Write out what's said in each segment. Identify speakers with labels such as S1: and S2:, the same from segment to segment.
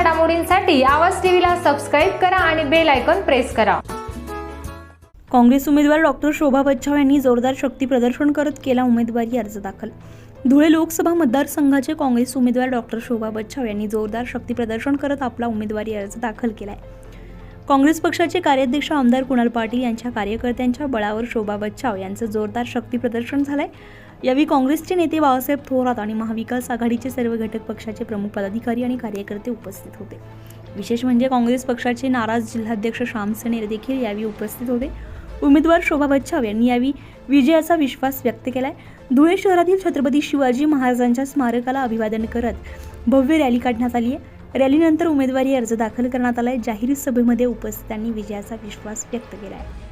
S1: घडामोडींसाठी आवाज टीव्हीला सबस्क्राईब करा आणि बेल आयकॉन प्रेस करा.
S2: काँग्रेस उमेदवार डॉक्टर शोभा बच्छाव यांनी जोरदार शक्ती प्रदर्शन करत केला उमेदवारी अर्ज दाखल. धुळे लोकसभा मतदारसंघाचे काँग्रेस उमेदवार डॉक्टर शोभा बच्छाव यांनी जोरदार शक्ती प्रदर्शन करत आपला उमेदवारी अर्ज दाखल केला आहे काँग्रेस पक्षाचे कार्याध्यक्ष आमदार कुणाल पाटील यांच्या कार्यकर्त्यांच्या बळावर शोभा बच्छाव यांचं जोरदार शक्ती प्रदर्शन झालंय. यावेळी काँग्रेसचे नेते बाळासाहेब थोरात आणि महाविकास आघाडीचे सर्व घटक पक्षाचे प्रमुख पदाधिकारी आणि कार्यकर्ते उपस्थित होते. विशेष म्हणजे काँग्रेस पक्षाचे नाराज जिल्हाध्यक्ष श्यामसेनेर देखील यावेळी उपस्थित होते. उमेदवार शोभा बच्छाव यांनी यावेळी विजयाचा विश्वास व्यक्त केलाय. धुळे शहरातील छत्रपती शिवाजी महाराजांच्या स्मारकाला अभिवादन करत भव्य रॅली काढण्यात आली आहे रॅलीनंतर उमेदवारी अर्ज दाखल करण्यात आलाय. जाहीर सभेमध्ये उपस्थितांनी विजयाचा विश्वास व्यक्त केला आहे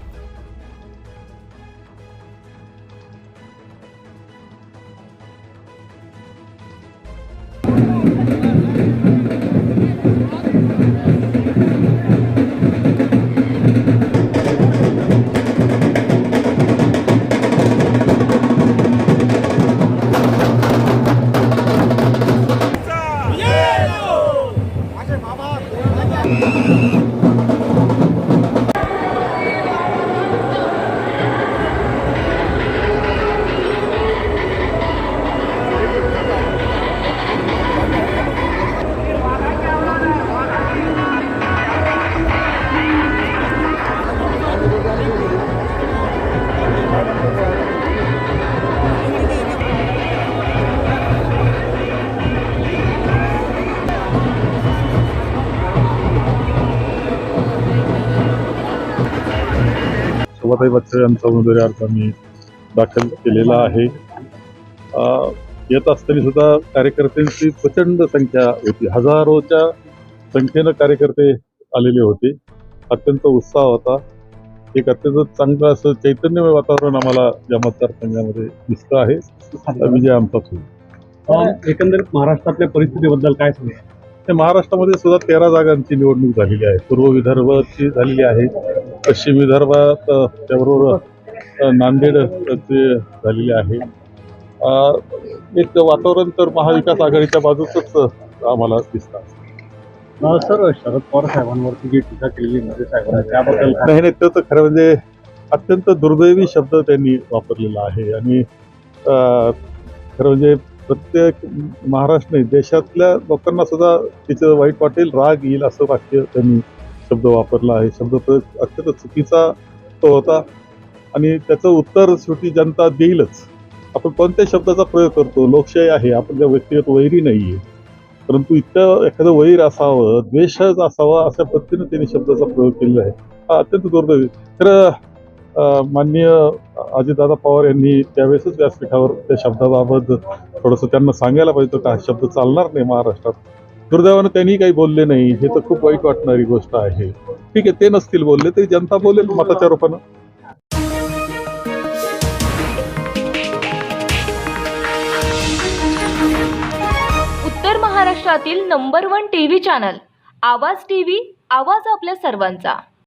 S3: शोभाताई बच्चे यांचा उमेदवारी अर्ज आम्ही दाखल केलेला आहे. येत असताना सुद्धा कार्यकर्त्यांची प्रचंड संख्या होती. हजारोच्या संख्येनं कार्यकर्ते आलेले होते. अत्यंत उत्साह होता. एक अत्यंत चांगलं असं चैतन्यमय वातावरण आम्हाला या मतदारसंघामध्ये दिसतं आहे. विजय आमचाच होईल
S4: अं, एकंदरीत महाराष्ट्रातल्या परिस्थितीबद्दल काय सांगा?
S3: ते महाराष्ट्रामध्ये सुद्धा तेरा जागांची निवडणूक झालेली आहे. पूर्व विदर्भाची झालेली आहे. पश्चिम विदर्भात त्याबरोबर नांदेड चे झालेली आहे. एक वातावरण तर महाविकास आघाडीच्या बाजूचंच आम्हाला दिसतं.
S4: सर शरद पवार साहेबांवरती जी टीका केलेली मोदी साहेबांनी त्याबद्दल
S3: नाही नाही ते तर खरं म्हणजे अत्यंत दुर्दैवी शब्द त्यांनी वापरलेला आहे. आणि खरं म्हणजे प्रत्येक महाराष्ट्र नाही, देशातल्या लोकांना सुद्धा तिचं वाईट वाटेल राग येईल असं वाक्य त्यांनी शब्द वापरला आहे. शब्दप्रयोग अत्यंत चुकीचा तो होता. आणि त्याचं उत्तर शेवटी जनता देईलच. आपण कोणत्या शब्दाचा प्रयोग करतो? लोकशाही आहे. आपण त्या व्यक्तिगत वैरी नाही आहे परंतु इतकं एखादं वैर असावं द्वेषच असावा अशा पद्धतीने त्यांनी शब्दाचा प्रयोग केलेला आहे. हा अत्यंत दुर्दैवी. तर माननीय अजितदादा पवार यांनी त्यावेळेसच व्यासपीठावर त्या शब्दाबाबत थोडंसं त्यांना सांगायला पाहिजे का हा शब्द चालणार नाही महाराष्ट्रात? दुर्दैवानं त्यांनी काही बोलले नाही. हे तर खूप वाईट वाटणारी गोष्ट आहे. ठीक आहे ते नसतील बोलले तरी जनता बोलेल मताच्या रूपानं.
S5: उत्तर महाराष्ट्रातील number one TV channel Awaaz TV आवाज आपल्या सर्वांचा.